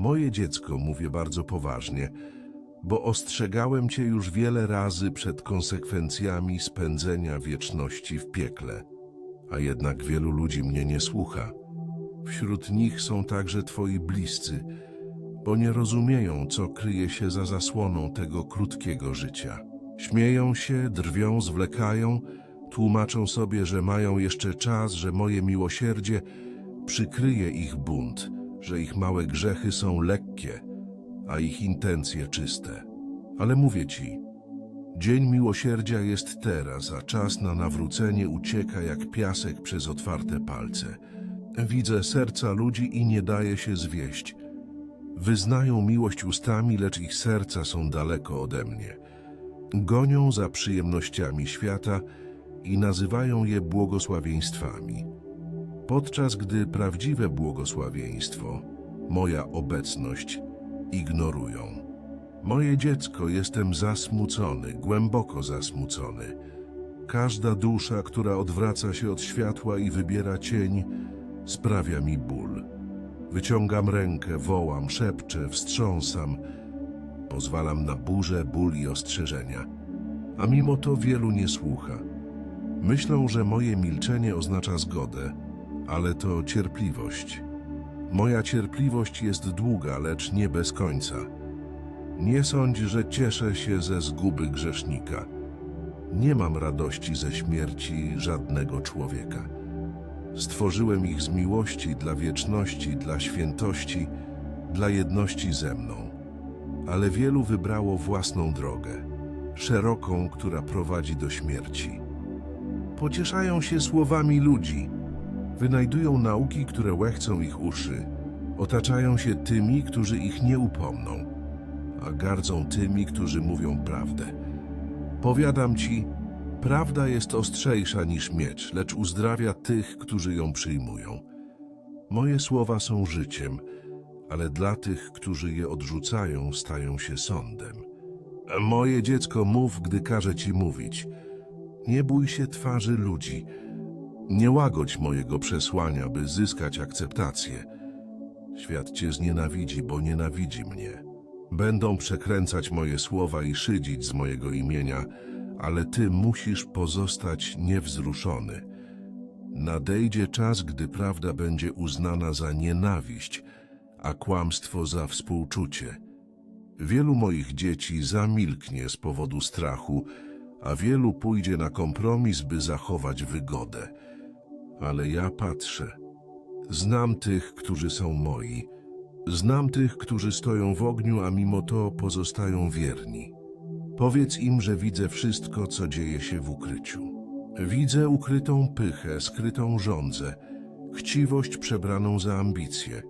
Moje dziecko, mówię bardzo poważnie, bo ostrzegałem cię już wiele razy przed konsekwencjami spędzenia wieczności w piekle. A jednak wielu ludzi mnie nie słucha. Wśród nich są także twoi bliscy, bo nie rozumieją, co kryje się za zasłoną tego krótkiego życia. Śmieją się, drwią, zwlekają, tłumaczą sobie, że mają jeszcze czas, że moje miłosierdzie przykryje ich bunt, że ich małe grzechy są lekkie, a ich intencje czyste. Ale mówię ci, dzień miłosierdzia jest teraz, a czas na nawrócenie ucieka jak piasek przez otwarte palce. Widzę serca ludzi i nie daje się zwieść. Wyznają miłość ustami, lecz ich serca są daleko ode mnie. Gonią za przyjemnościami świata i nazywają je błogosławieństwami. Podczas gdy prawdziwe błogosławieństwo, moja obecność, ignorują. Moje dziecko, jestem zasmucony, głęboko zasmucony. Każda dusza, która odwraca się od światła i wybiera cień, sprawia mi ból. Wyciągam rękę, wołam, szepczę, wstrząsam. Pozwalam na burzę, ból i ostrzeżenia. A mimo to wielu nie słucha. Myślą, że moje milczenie oznacza zgodę, ale to cierpliwość. Moja cierpliwość jest długa, lecz nie bez końca. Nie sądź, że cieszę się ze zguby grzesznika. Nie mam radości ze śmierci żadnego człowieka. Stworzyłem ich z miłości dla wieczności, dla świętości, dla jedności ze mną. Ale wielu wybrało własną drogę, szeroką, która prowadzi do śmierci. Pocieszają się słowami ludzi, wynajdują nauki, które łechcą ich uszy, otaczają się tymi, którzy ich nie upomną, a gardzą tymi, którzy mówią prawdę. Powiadam ci, prawda jest ostrzejsza niż miecz, lecz uzdrawia tych, którzy ją przyjmują. Moje słowa są życiem, ale dla tych, którzy je odrzucają, stają się sądem. Moje dziecko, mów, gdy każe ci mówić. Nie bój się twarzy ludzi. Nie łagodź mojego przesłania, by zyskać akceptację. Świat cię znienawidzi, bo nienawidzi mnie. Będą przekręcać moje słowa i szydzić z mojego imienia, ale ty musisz pozostać niewzruszony. Nadejdzie czas, gdy prawda będzie uznana za nienawiść, a kłamstwo za współczucie. Wielu moich dzieci zamilknie z powodu strachu, a wielu pójdzie na kompromis, by zachować wygodę. Ale ja patrzę. Znam tych, którzy są moi. Znam tych, którzy stoją w ogniu, a mimo to pozostają wierni. Powiedz im, że widzę wszystko, co dzieje się w ukryciu. Widzę ukrytą pychę, skrytą żądzę, chciwość przebraną za ambicję,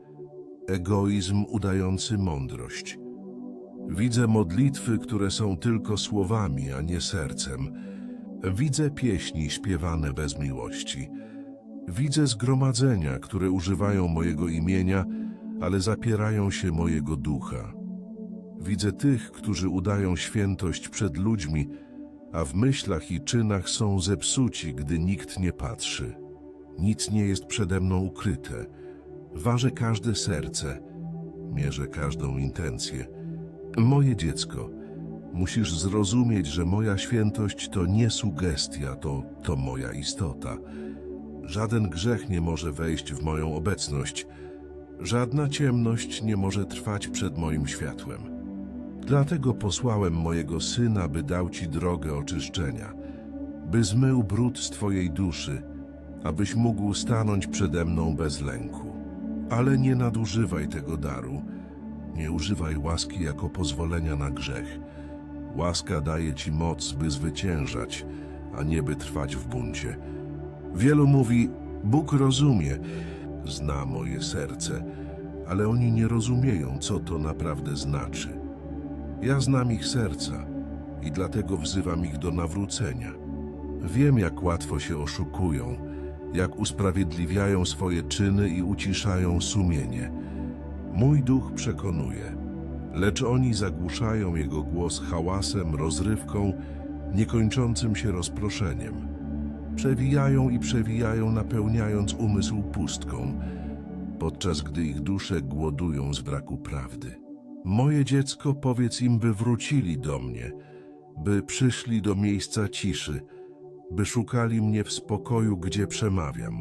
egoizm udający mądrość. Widzę modlitwy, które są tylko słowami, a nie sercem. Widzę pieśni śpiewane bez miłości. Widzę zgromadzenia, które używają mojego imienia, ale zapierają się mojego ducha. Widzę tych, którzy udają świętość przed ludźmi, a w myślach i czynach są zepsuci, gdy nikt nie patrzy. Nic nie jest przede mną ukryte. Ważę każde serce, mierzę każdą intencję. Moje dziecko, musisz zrozumieć, że moja świętość to nie sugestia, to, to moja istota. Żaden grzech nie może wejść w moją obecność. Żadna ciemność nie może trwać przed moim światłem. Dlatego posłałem mojego Syna, by dał Ci drogę oczyszczenia, by zmył brud z Twojej duszy, abyś mógł stanąć przede mną bez lęku. Ale nie nadużywaj tego daru, nie używaj łaski jako pozwolenia na grzech. Łaska daje Ci moc, by zwyciężać, a nie by trwać w buncie. Wielu mówi, Bóg rozumie, zna moje serce, ale oni nie rozumieją, co to naprawdę znaczy. Ja znam ich serca i dlatego wzywam ich do nawrócenia. Wiem, jak łatwo się oszukują, jak usprawiedliwiają swoje czyny i uciszają sumienie. Mój duch przekonuje, lecz oni zagłuszają jego głos hałasem, rozrywką, niekończącym się rozproszeniem. Przewijają i przewijają, napełniając umysł pustką. podczas gdy ich dusze głodują z braku prawdy. Moje dziecko, powiedz im, by wrócili do mnie, by przyszli do miejsca ciszy, by szukali mnie w spokoju, gdzie przemawiam.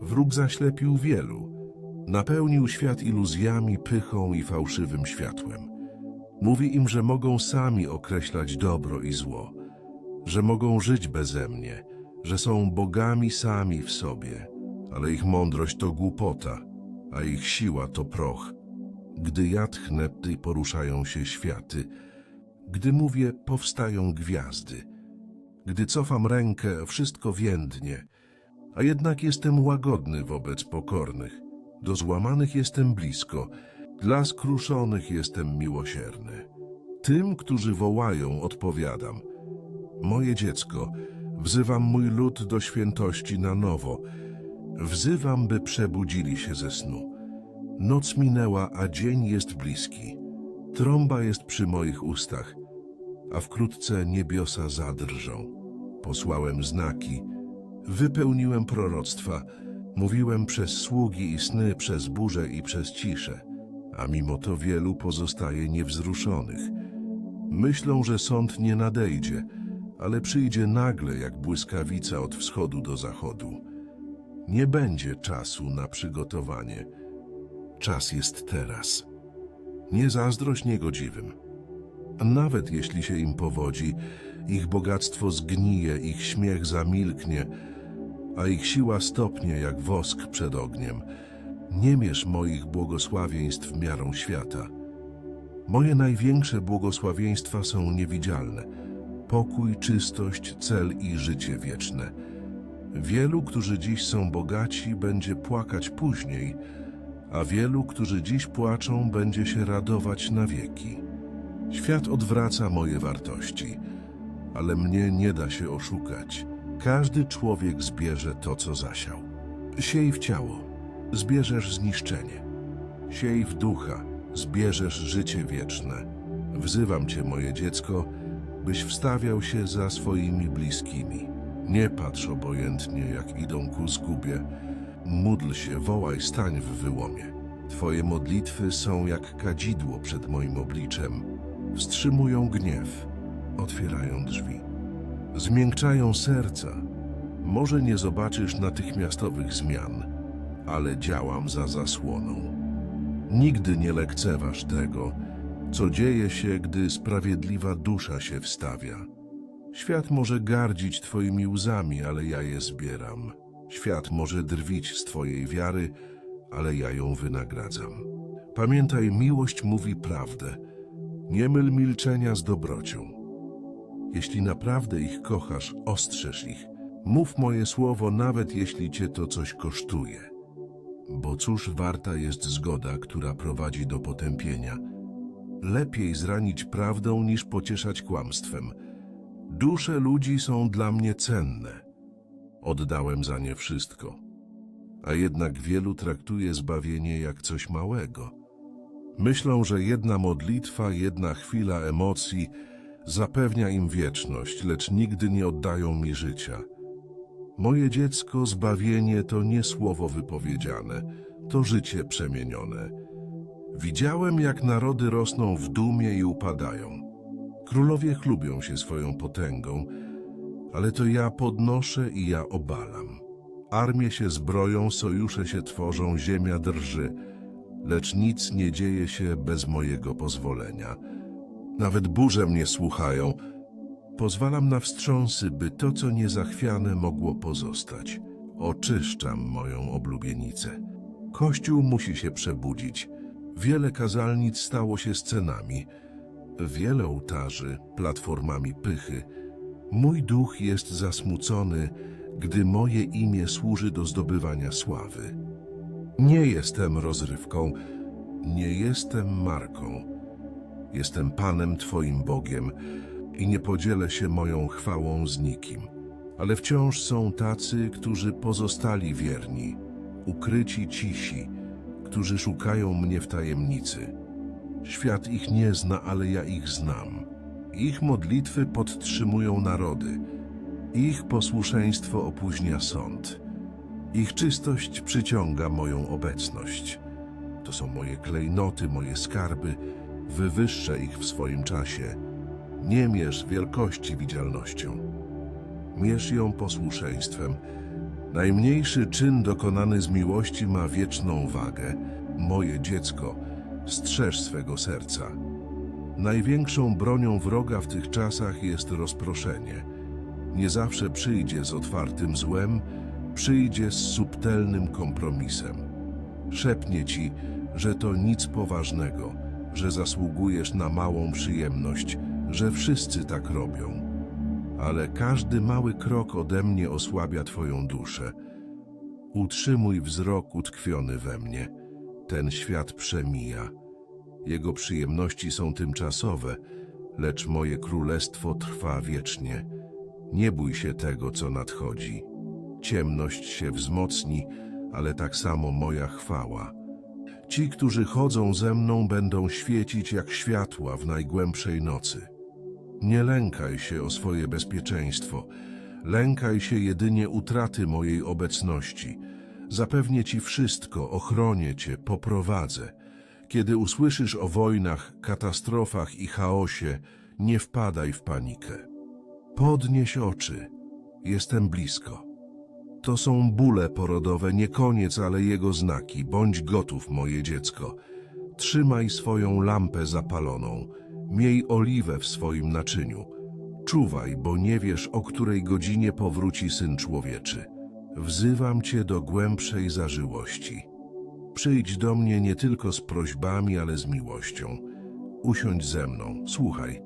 Wróg zaślepił wielu, napełnił świat iluzjami, pychą i fałszywym światłem. Mówi im, że mogą sami określać dobro i zło, że mogą żyć beze mnie, że są bogami sami w sobie, ale ich mądrość to głupota, a ich siła to proch. Gdy ja tchnę, ty poruszają się światy, gdy mówię, powstają gwiazdy. Gdy cofam rękę, wszystko więdnie, a jednak jestem łagodny wobec pokornych. Do złamanych jestem blisko, dla skruszonych jestem miłosierny. Tym, którzy wołają, odpowiadam. Moje dziecko, wzywam mój lud do świętości na nowo. Wzywam, by przebudzili się ze snu. Noc minęła, a dzień jest bliski. Trąba jest przy moich ustach, a wkrótce niebiosa zadrżą. Posłałem znaki, wypełniłem proroctwa, mówiłem przez sługi i sny, przez burzę i przez ciszę, a mimo to wielu pozostaje niewzruszonych. Myślą, że sąd nie nadejdzie, ale przyjdzie nagle jak błyskawica od wschodu do zachodu. Nie będzie czasu na przygotowanie. Czas jest teraz. Nie zazdrość niegodziwym. Nawet jeśli się im powodzi, ich bogactwo zgnije, ich śmiech zamilknie, a ich siła stopnie jak wosk przed ogniem. Nie mierz moich błogosławieństw miarą świata. Moje największe błogosławieństwa są niewidzialne. Pokój, czystość, cel i życie wieczne. Wielu, którzy dziś są bogaci, będzie płakać później, a wielu, którzy dziś płaczą, będzie się radować na wieki. Świat odwraca moje wartości, ale mnie nie da się oszukać. Każdy człowiek zbierze to, co zasiał. Siej w ciało, zbierzesz zniszczenie. Siej w ducha, zbierzesz życie wieczne. Wzywam cię, moje dziecko, byś wstawiał się za swoimi bliskimi. Nie patrz obojętnie, jak idą ku zgubie. Módl się, wołaj, stań w wyłomie. Twoje modlitwy są jak kadzidło przed moim obliczem. Wstrzymują gniew, otwierają drzwi. Zmiękczają serca. Może nie zobaczysz natychmiastowych zmian, ale działam za zasłoną. Nigdy nie lekceważ tego, co dzieje się, gdy sprawiedliwa dusza się wstawia. Świat może gardzić Twoimi łzami, ale ja je zbieram. Świat może drwić z Twojej wiary, ale ja ją wynagradzam. Pamiętaj, miłość mówi prawdę. Nie myl milczenia z dobrocią. Jeśli naprawdę ich kochasz, ostrzeż ich. Mów moje słowo, nawet jeśli cię to coś kosztuje. Bo cóż warta jest zgoda, która prowadzi do potępienia? Lepiej zranić prawdą, niż pocieszać kłamstwem. Dusze ludzi są dla mnie cenne. Oddałem za nie wszystko. A jednak wielu traktuje zbawienie jak coś małego. Myślą, że jedna modlitwa, jedna chwila emocji zapewnia im wieczność, lecz nigdy nie oddają mi życia. Moje dziecko, zbawienie to nie słowo wypowiedziane, to życie przemienione. Widziałem, jak narody rosną w dumie i upadają. Królowie chlubią się swoją potęgą, ale to ja podnoszę i ja obalam. Armie się zbroją, sojusze się tworzą, ziemia drży, lecz nic nie dzieje się bez mojego pozwolenia. Nawet burze mnie słuchają. Pozwalam na wstrząsy, by to, co niezachwiane, mogło pozostać. Oczyszczam moją oblubienicę. Kościół musi się przebudzić. Wiele kazalnic stało się scenami. Wiele ołtarzy, platformami pychy. Mój duch jest zasmucony, gdy moje imię służy do zdobywania sławy. Nie jestem rozrywką, nie jestem marką. Jestem Panem Twoim Bogiem i nie podzielę się moją chwałą z nikim. Ale wciąż są tacy, którzy pozostali wierni, ukryci cisi, którzy szukają mnie w tajemnicy. Świat ich nie zna, ale ja ich znam. Ich modlitwy podtrzymują narody. Ich posłuszeństwo opóźnia sąd. Ich czystość przyciąga moją obecność. To są moje klejnoty, moje skarby. Wywyższę ich w swoim czasie. Nie mierz wielkości widzialnością. Mierz ją posłuszeństwem. Najmniejszy czyn dokonany z miłości ma wieczną wagę. Moje dziecko, strzeż swego serca. Największą bronią wroga w tych czasach jest rozproszenie. Nie zawsze przyjdzie z otwartym złem, przyjdzie z subtelnym kompromisem. Szepnie ci, że to nic poważnego, że zasługujesz na małą przyjemność, że wszyscy tak robią. Ale każdy mały krok ode mnie osłabia twoją duszę. Utrzymuj wzrok utkwiony we mnie. Ten świat przemija. Jego przyjemności są tymczasowe, lecz moje królestwo trwa wiecznie. Nie bój się tego, co nadchodzi. Ciemność się wzmocni, ale tak samo moja chwała. Ci, którzy chodzą ze mną, będą świecić jak światła w najgłębszej nocy. Nie lękaj się o swoje bezpieczeństwo. Lękaj się jedynie utraty mojej obecności. Zapewnię ci wszystko, ochronię cię, poprowadzę. Kiedy usłyszysz o wojnach, katastrofach i chaosie, nie wpadaj w panikę. Podnieś oczy. Jestem blisko. To są bóle porodowe, nie koniec, ale jego znaki. Bądź gotów, moje dziecko. Trzymaj swoją lampę zapaloną. Miej oliwę w swoim naczyniu. Czuwaj, bo nie wiesz, o której godzinie powróci Syn Człowieczy. Wzywam cię do głębszej zażyłości. Przyjdź do mnie nie tylko z prośbami, ale z miłością. Usiądź ze mną, słuchaj.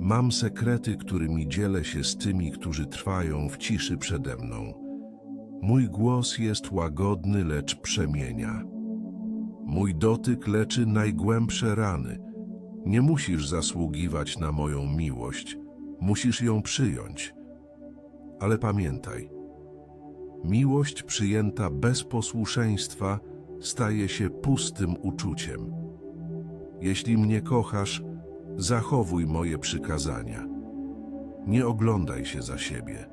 Mam sekrety, którymi dzielę się z tymi, którzy trwają w ciszy przede mną. Mój głos jest łagodny, lecz przemienia. Mój dotyk leczy najgłębsze rany. Nie musisz zasługiwać na moją miłość, musisz ją przyjąć. Ale pamiętaj, miłość przyjęta bez posłuszeństwa staje się pustym uczuciem. Jeśli mnie kochasz, zachowuj moje przykazania. Nie oglądaj się za siebie.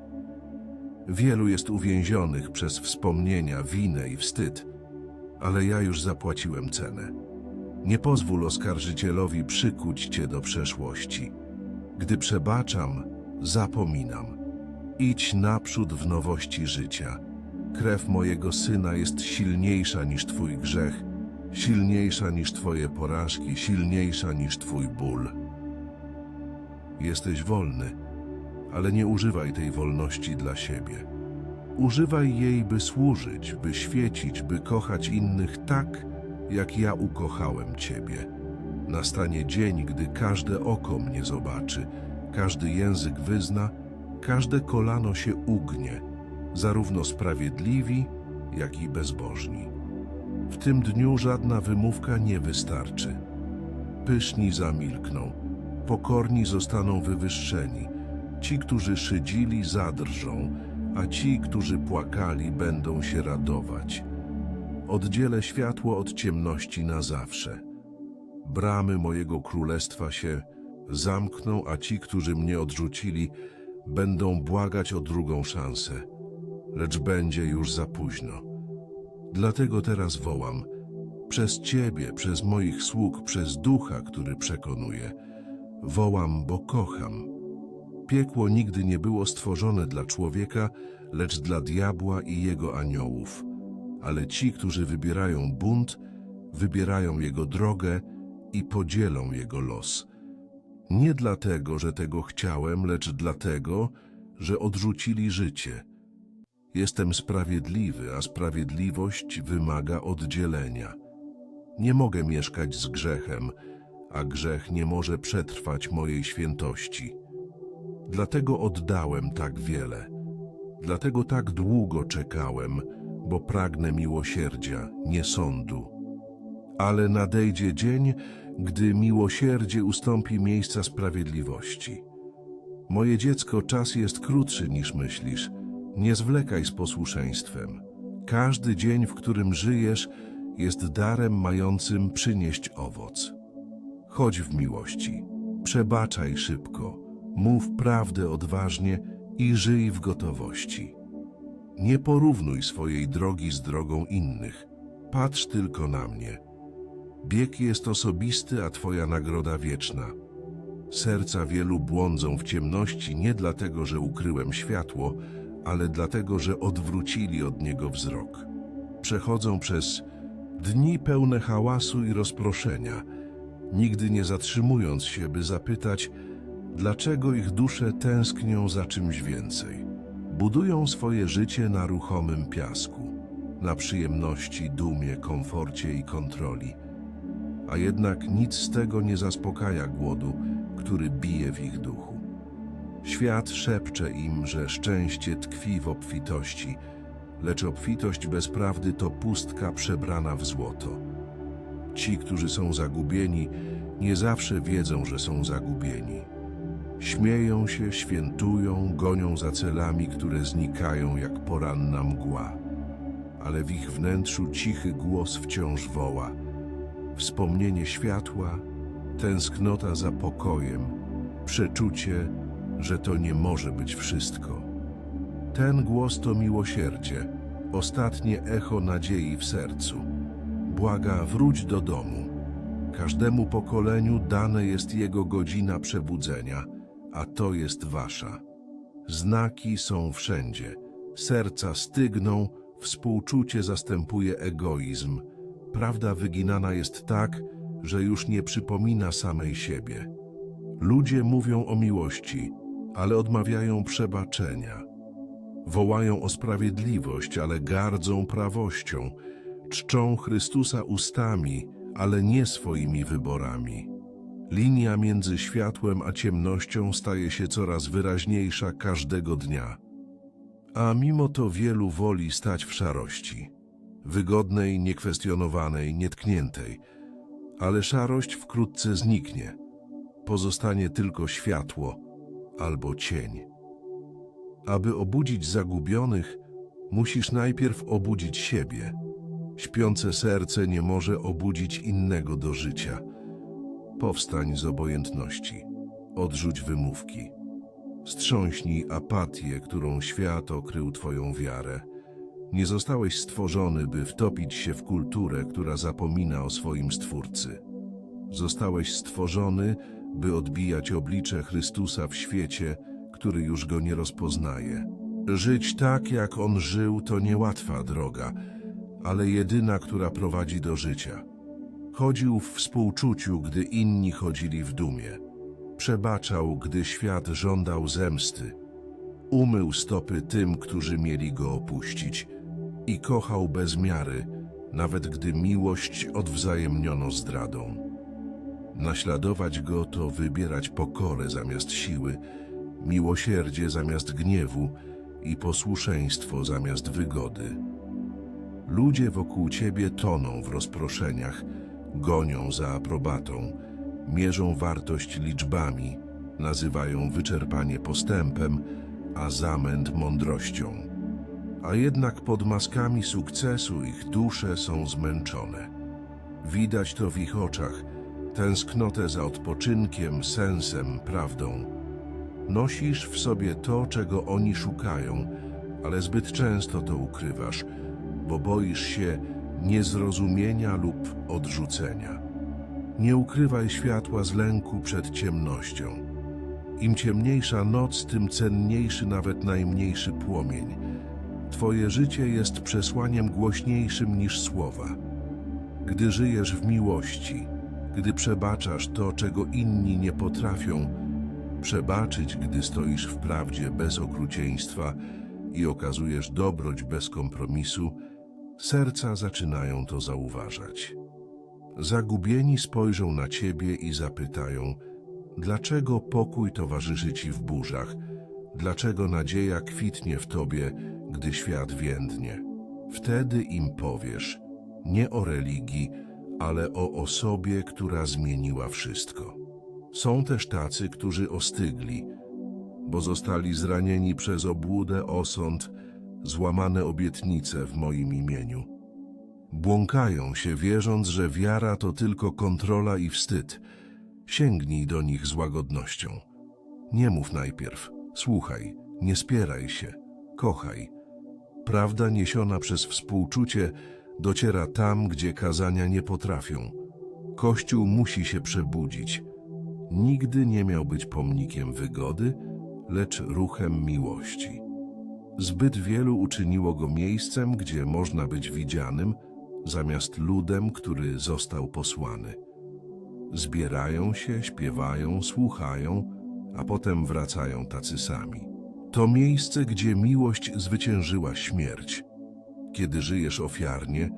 Wielu jest uwięzionych przez wspomnienia, winę i wstyd, ale ja już zapłaciłem cenę. Nie pozwól oskarżycielowi przykuć cię do przeszłości. Gdy przebaczam, zapominam. Idź naprzód w nowości życia. Krew mojego syna jest silniejsza niż twój grzech, silniejsza niż twoje porażki, silniejsza niż twój ból. Jesteś wolny, ale nie używaj tej wolności dla siebie. Używaj jej, by służyć, by świecić, by kochać innych tak, jak ja ukochałem Ciebie. Nastanie dzień, gdy każde oko mnie zobaczy, każdy język wyzna, każde kolano się ugnie, zarówno sprawiedliwi, jak i bezbożni. W tym dniu żadna wymówka nie wystarczy. Pyszni zamilkną, pokorni zostaną wywyższeni, ci, którzy szydzili, zadrżą, a ci, którzy płakali, będą się radować. Oddzielę światło od ciemności na zawsze. Bramy mojego królestwa się zamkną, a ci, którzy mnie odrzucili, będą błagać o drugą szansę. Lecz będzie już za późno. Dlatego teraz wołam, przez Ciebie, przez moich sług, przez Ducha, który przekonuje. Wołam, bo kocham. Piekło nigdy nie było stworzone dla człowieka, lecz dla diabła i jego aniołów ale ci, którzy wybierają bunt, wybierają jego drogę i podzielą jego los. Nie dlatego, że tego chciałem, lecz dlatego, że odrzucili życie. Jestem sprawiedliwy, a sprawiedliwość wymaga oddzielenia. Nie mogę mieszkać z grzechem, a grzech nie może przetrwać mojej świętości. Dlatego oddałem tak wiele. Dlatego tak długo czekałem, bo pragnę miłosierdzia, nie sądu. Ale nadejdzie dzień, gdy miłosierdzie ustąpi miejsca sprawiedliwości. Moje dziecko, czas jest krótszy niż myślisz. Nie zwlekaj z posłuszeństwem. Każdy dzień, w którym żyjesz, jest darem mającym przynieść owoc. Chodź w miłości, przebaczaj szybko, mów prawdę odważnie i żyj w gotowości. Nie porównuj swojej drogi z drogą innych. Patrz tylko na mnie. Bieg jest osobisty, a Twoja nagroda wieczna. Serca wielu błądzą w ciemności nie dlatego, że ukryłem światło, ale dlatego, że odwrócili od niego wzrok. Przechodzą przez dni pełne hałasu i rozproszenia, nigdy nie zatrzymując się, by zapytać, dlaczego ich dusze tęsknią za czymś więcej. Budują swoje życie na ruchomym piasku, na przyjemności, dumie, komforcie i kontroli. A jednak nic z tego nie zaspokaja głodu, który bije w ich duchu. Świat szepcze im, że szczęście tkwi w obfitości, lecz obfitość bez prawdy to pustka przebrana w złoto. Ci, którzy są zagubieni, nie zawsze wiedzą, że są zagubieni. Śmieją się, świętują, gonią za celami, które znikają jak poranna mgła. Ale w ich wnętrzu cichy głos wciąż woła. Wspomnienie światła, tęsknota za pokojem, przeczucie, że to nie może być wszystko. Ten głos to miłosierdzie, ostatnie echo nadziei w sercu. Błaga, wróć do domu. Każdemu pokoleniu dane jest jego godzina przebudzenia, a to jest wasza. Znaki są wszędzie. Serca stygną, współczucie zastępuje egoizm. Prawda wyginana jest tak, że już nie przypomina samej siebie. Ludzie mówią o miłości, ale odmawiają przebaczenia. Wołają o sprawiedliwość, ale gardzą prawością. Czczą Chrystusa ustami, ale nie swoimi wyborami. Linia między światłem a ciemnością staje się coraz wyraźniejsza każdego dnia. A mimo to wielu woli stać w szarości. Wygodnej, niekwestionowanej, nietkniętej. Ale szarość wkrótce zniknie. Pozostanie tylko światło albo cień. Aby obudzić zagubionych, musisz najpierw obudzić siebie. Śpiące serce nie może obudzić innego do życia. Powstań z obojętności, odrzuć wymówki. Strząśnij apatię, którą świat okrył Twoją wiarę. Nie zostałeś stworzony, by wtopić się w kulturę, która zapomina o swoim Stwórcy. Zostałeś stworzony, by odbijać oblicze Chrystusa w świecie, który już go nie rozpoznaje. Żyć tak, jak on żył, to niełatwa droga, ale jedyna, która prowadzi do życia. Chodził w współczuciu, gdy inni chodzili w dumie. Przebaczał, gdy świat żądał zemsty. Umył stopy tym, którzy mieli go opuścić. I kochał bez miary, nawet gdy miłość odwzajemniono zdradą. Naśladować go to wybierać pokorę zamiast siły, miłosierdzie zamiast gniewu i posłuszeństwo zamiast wygody. Ludzie wokół ciebie toną w rozproszeniach, gonią za aprobatą, mierzą wartość liczbami, nazywają wyczerpanie postępem, a zamęt mądrością. A jednak pod maskami sukcesu ich dusze są zmęczone. Widać to w ich oczach, tęsknotę za odpoczynkiem, sensem, prawdą. Nosisz w sobie to, czego oni szukają, ale zbyt często to ukrywasz, bo boisz się niezrozumienia lub odrzucenia. Nie ukrywaj światła z lęku przed ciemnością. Im ciemniejsza noc, tym cenniejszy nawet najmniejszy płomień. Twoje życie jest przesłaniem głośniejszym niż słowa. Gdy żyjesz w miłości, gdy przebaczasz to, czego inni nie potrafią, przebaczyć, gdy stoisz w prawdzie bez okrucieństwa i okazujesz dobroć bez kompromisu, serca zaczynają to zauważać. Zagubieni spojrzą na ciebie i zapytają, dlaczego pokój towarzyszy ci w burzach, dlaczego nadzieja kwitnie w tobie, gdy świat więdnie. Wtedy im powiesz, nie o religii, ale o osobie, która zmieniła wszystko. Są też tacy, którzy ostygli, bo zostali zranieni przez obłudę, osąd, złamane obietnice w moim imieniu. Błąkają się, wierząc, że wiara to tylko kontrola i wstyd. Sięgnij do nich z łagodnością. Nie mów najpierw, słuchaj, nie spieraj się, kochaj. Prawda niesiona przez współczucie dociera tam, gdzie kazania nie potrafią. Kościół musi się przebudzić. Nigdy nie miał być pomnikiem wygody, lecz ruchem miłości. Zbyt wielu uczyniło go miejscem, gdzie można być widzianym, zamiast ludem, który został posłany. Zbierają się, śpiewają, słuchają, a potem wracają tacy sami. To miejsce, gdzie miłość zwyciężyła śmierć. Kiedy żyjesz ofiarnie,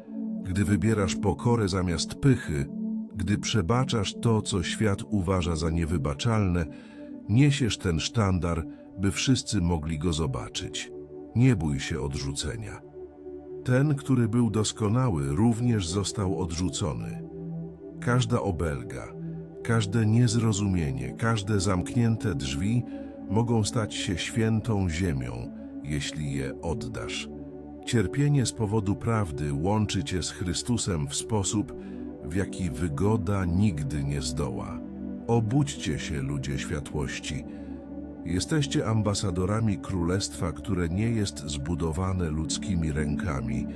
gdy wybierasz pokorę zamiast pychy, gdy przebaczasz to, co świat uważa za niewybaczalne, niesiesz ten sztandar, by wszyscy mogli go zobaczyć. Nie bój się odrzucenia. Ten, który był doskonały, również został odrzucony. Każda obelga, każde niezrozumienie, każde zamknięte drzwi mogą stać się świętą ziemią, jeśli je oddasz. Cierpienie z powodu prawdy łączy cię z Chrystusem w sposób, w jaki wygoda nigdy nie zdoła. Obudźcie się, ludzie światłości. Jesteście ambasadorami królestwa, które nie jest zbudowane ludzkimi rękami.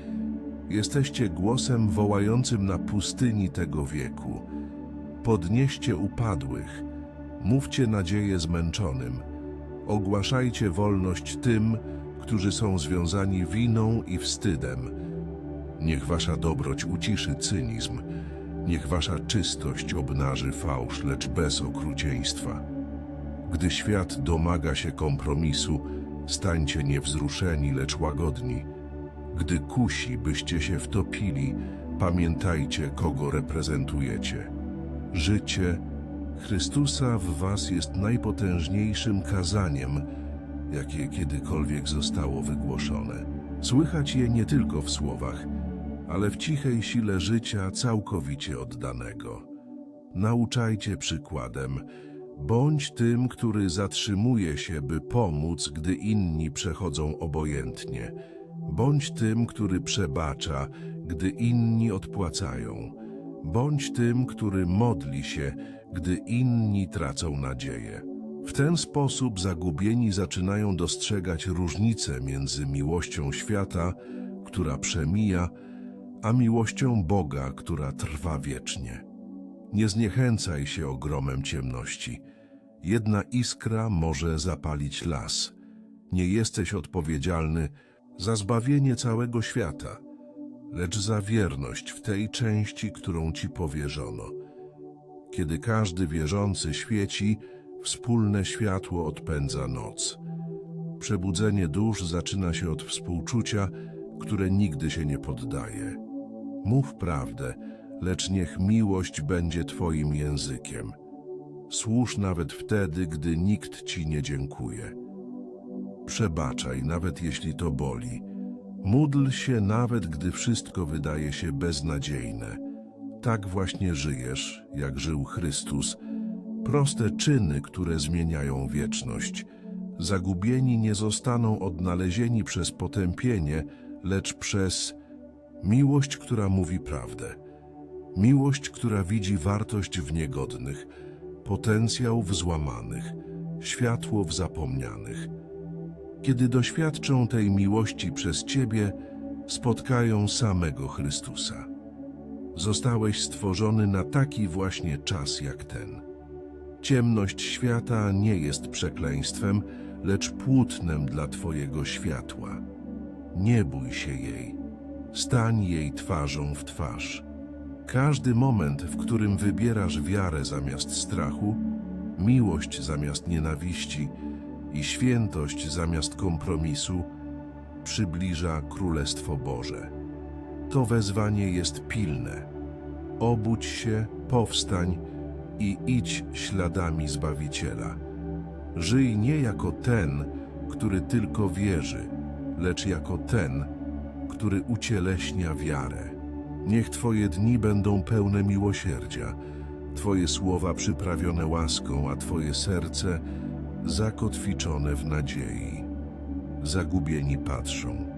Jesteście głosem wołającym na pustyni tego wieku. Podnieście upadłych, mówcie nadzieję zmęczonym, ogłaszajcie wolność tym, którzy są związani winą i wstydem. Niech wasza dobroć uciszy cynizm, niech wasza czystość obnaży fałsz, lecz bez okrucieństwa. Gdy świat domaga się kompromisu, stańcie niewzruszeni, lecz łagodni. Gdy kusi, byście się wtopili, pamiętajcie, kogo reprezentujecie. Życie Chrystusa w was jest najpotężniejszym kazaniem, jakie kiedykolwiek zostało wygłoszone. Słychać je nie tylko w słowach, ale w cichej sile życia całkowicie oddanego. Nauczajcie przykładem. Bądź tym, który zatrzymuje się, by pomóc, gdy inni przechodzą obojętnie. Bądź tym, który przebacza, gdy inni odpłacają. Bądź tym, który modli się, gdy inni tracą nadzieję. W ten sposób zagubieni zaczynają dostrzegać różnicę między miłością świata, która przemija, a miłością Boga, która trwa wiecznie. Nie zniechęcaj się ogromem ciemności. Jedna iskra może zapalić las. Nie jesteś odpowiedzialny za zbawienie całego świata, lecz za wierność w tej części, którą ci powierzono. Kiedy każdy wierzący świeci, wspólne światło odpędza noc. Przebudzenie dusz zaczyna się od współczucia, które nigdy się nie poddaje. Mów prawdę, lecz niech miłość będzie Twoim językiem. Służ nawet wtedy, gdy nikt Ci nie dziękuje. Przebaczaj, nawet jeśli to boli. Módl się, nawet gdy wszystko wydaje się beznadziejne. Tak właśnie żyjesz, jak żył Chrystus. Proste czyny, które zmieniają wieczność. Zagubieni nie zostaną odnalezieni przez potępienie, lecz przez miłość, która mówi prawdę. Miłość, która widzi wartość w niegodnych, potencjał w złamanych, światło w zapomnianych. Kiedy doświadczą tej miłości przez Ciebie, spotkają samego Chrystusa. Zostałeś stworzony na taki właśnie czas jak ten. Ciemność świata nie jest przekleństwem, lecz płótnem dla Twojego światła. Nie bój się jej. Stań jej twarzą w twarz. Każdy moment, w którym wybierasz wiarę zamiast strachu, miłość zamiast nienawiści i świętość zamiast kompromisu, przybliża Królestwo Boże. To wezwanie jest pilne. Obudź się, powstań i idź śladami Zbawiciela. Żyj nie jako ten, który tylko wierzy, lecz jako ten, który ucieleśnia wiarę. Niech Twoje dni będą pełne miłosierdzia, Twoje słowa przyprawione łaską, a Twoje serce zakotwiczone w nadziei. Zagubieni patrzą,